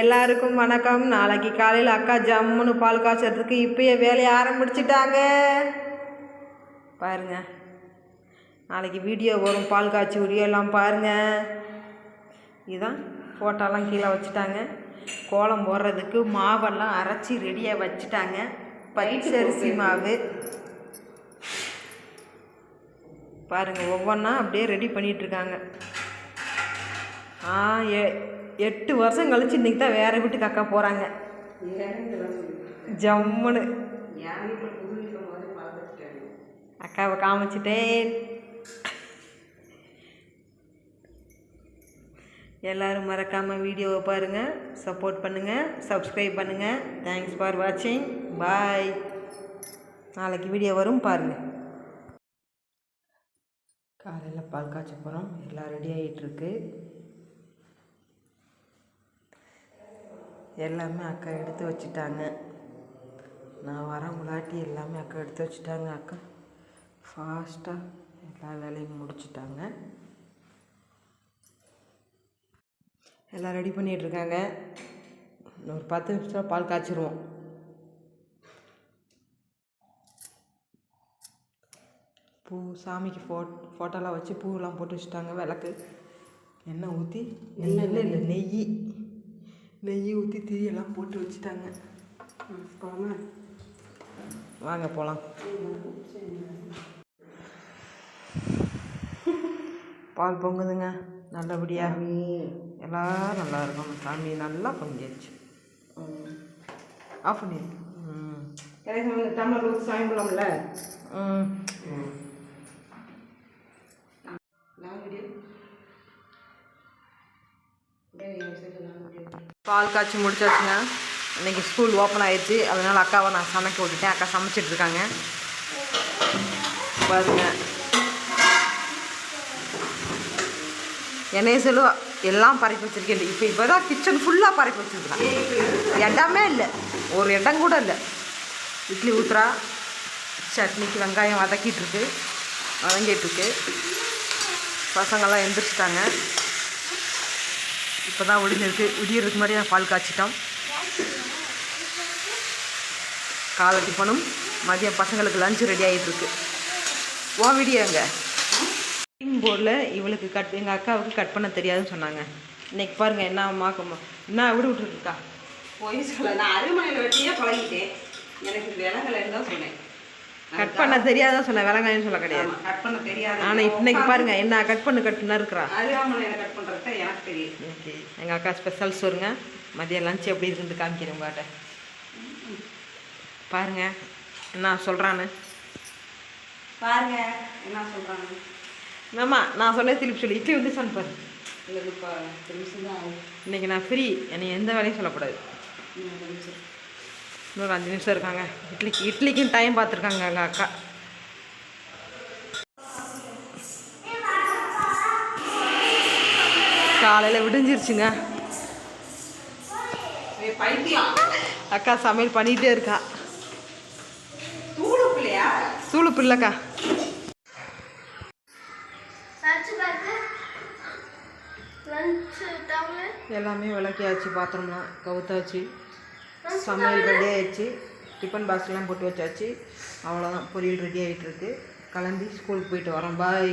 எல்லாருக்கும் வணக்கம். நாளைக்கு காலையில் அக்கா ஜம்முன்னு பால் காய்ச்சறதுக்கு இப்பயே வேலையை ஆரம்பிச்சிட்டாங்க. பாருங்க. நாளைக்கு வீடியோ வரும் பால் காய்ச்சி வீடியோ எல்லாம் பாருங்க. இதுதான் ஃபோட்டோலாம் கீழே வச்சுட்டாங்க. கோலம் போடுறதுக்கு மாவெல்லாம் அரைச்சி ரெடியாக வச்சுட்டாங்க. பச்சரிசி மாவு. பாருங்க ஒவ்வொன்றா அப்படியே ரெடி பண்ணிட்டு இருக்காங்க. ஆ எ எட்டு வருஷம் கழிச்சு இன்னைக்கு தான் வேற வீட்டுக்கு அக்கா போகிறாங்க ஜம்முன்னு. அக்காவை காமிச்சிட்டேன். எல்லாரும் மறக்காமல் வீடியோவை பாருங்கள் சப்போர்ட் பண்ணுங்கள் சப்ஸ்கிரைப் பண்ணுங்கள் தேங்க்ஸ் ஃபார் வாட்சிங் பாய் நாளைக்கு வீடியோ வரும் பாருங்கள் காலையில் பால் காய்ச்ச போகிறோம் எல்லாம் ரெடி ஆகிட்டுருக்கு எல்லாமே அக்கா எடுத்து வச்சுட்டாங்க. நான் வரவங்களாட்டி எல்லாமே அக்கா எடுத்து வச்சுட்டாங்க அக்கா. ஃபாஸ்ட்டாக எல்லா வேலையும் முடிச்சிட்டாங்க. எல்லாம் ரெடி பண்ணிகிட்ருக்காங்க ஒரு பத்து நிமிஷம் பால் காய்ச்சிருவோம். பூ சாமிக்கு ஃபோ ஃபோட்டோலாம் வச்சு பூவெல்லாம் போட்டு வச்சுட்டாங்க. விளக்கு. எண்ணெய் ஊற்றி எண்ணெய் இல்லை இல்லை நெய். நெய் ஊற்றி திரியெல்லாம் போட்டு வச்சுட்டாங்க. போகலாமா வாங்க போகலாம் பால் பொங்குதுங்க நல்லபடியாக எல்லோரும் நல்லா இருக்கும் சாமி. நல்லா பொங்கிடுச்சு ஆஃப் பண்ணிடு டம்ளர் ஊற்றி சாமி போடலாம்ல ம். பால் காய்ச்சி முடிச்சாச்சுங்க. இன்றைக்கி ஸ்கூல் ஓப்பன் ஆயிடுச்சு. அதனால் அக்காவை நான் சமைக்க விட்டுட்டேன். அக்கா சமைச்சிட்டு இருக்காங்க. பாருங்க. என்னைய சொல்லு எல்லாம் பறக்கி வச்சுருக்கேன். இப்போ இப்போ தான் கிச்சன் ஃபுல்லாக பறிப்பு வச்சுருக்கேன் இடமே இல்லை. ஒரு இடம் கூட இல்லை. இட்லி ஊத்துறா. சட்னிக்கு வெங்காயம் வதக்கிட்டுருக்கு வதங்கிட்டுருக்கு பசங்கள்லாம் எந்திரிச்சிட்டாங்க. இப்போ தான் விடிஞ்சிருக்கு விடியறதுக்கு முன்னாடியே பால் காய்ச்சிட்டோம். காலை டிஃபனும் மதியம் பசங்களுக்கு லஞ்சு ரெடி ஆகிட்டுருக்கு ஓ வீடியோங்க கட்டிங் போர்டில் இவளுக்கு கட் எங்கள் அக்காவுக்கு கட் பண்ண தெரியாதுன்னு சொன்னாங்க. இன்னைக்கு பாருங்கள் என்ன மாக்கமா என்ன விடு விட்டுருக்கா போய் சொல்ல நான் அருமனையில் வெட்டியே பழகிட்டேன். எனக்கு விலகலைன்னு தான் சொன்னேன். கட் பண்ண தெரியாதான் சொன்னேன் விலங்காயன்னு சொல்ல கிடையாது. கட் பண்ண தெரியாது. ஆனால் இன்னைக்கு பாருங்க என்ன கட் பண்ணு இருக்கிறா. கட் பண்ணுறது எனக்கு தெரியும். ஓகே. எங்கள் அக்கா ஸ்பெஷல் சோறுங்க மதியம் லஞ்ச் எப்படி இருக்குன்னு காமிக்கிறேன் உங்கள்கிட்ட பாருங்க என்ன சொல்கிறான்னு பாருங்க என்ன சொல்கிறாங்க மாமா நான் சொன்னேன் திருப்பி சொல்லி. இட்லி வந்து சொன்ன பாரு. இன்னைக்கு நான் ஃப்ரீ என்னை எந்த வேலையும் சொல்லக்கூடாது. இன்னொரு அஞ்சு நிமிஷம் இருக்காங்க. இட்லிக்கு இட்லிக்கும் டைம் பார்த்துருக்காங்க எங்கள் அக்கா. காலையில் விடிஞ்சிருச்சுங்க. அக்கா சமையல் பண்ணிகிட்டே இருக்கா. தூளுப்பு இல்லைக்கா எல்லாமே விளக்கியாச்சு பாத்திரம்லாம் கவுத்தாச்சு. சமையல் ரெடி ஆகிடுச்சு டிஃபன் பாக்ஸ்லாம் போட்டு வச்சாச்சு. அவ்வளோதான் பொரியல் ரெடி ஆகிட்டுருக்கு கிளம்பி ஸ்கூலுக்கு போயிட்டு வரோம். பாய்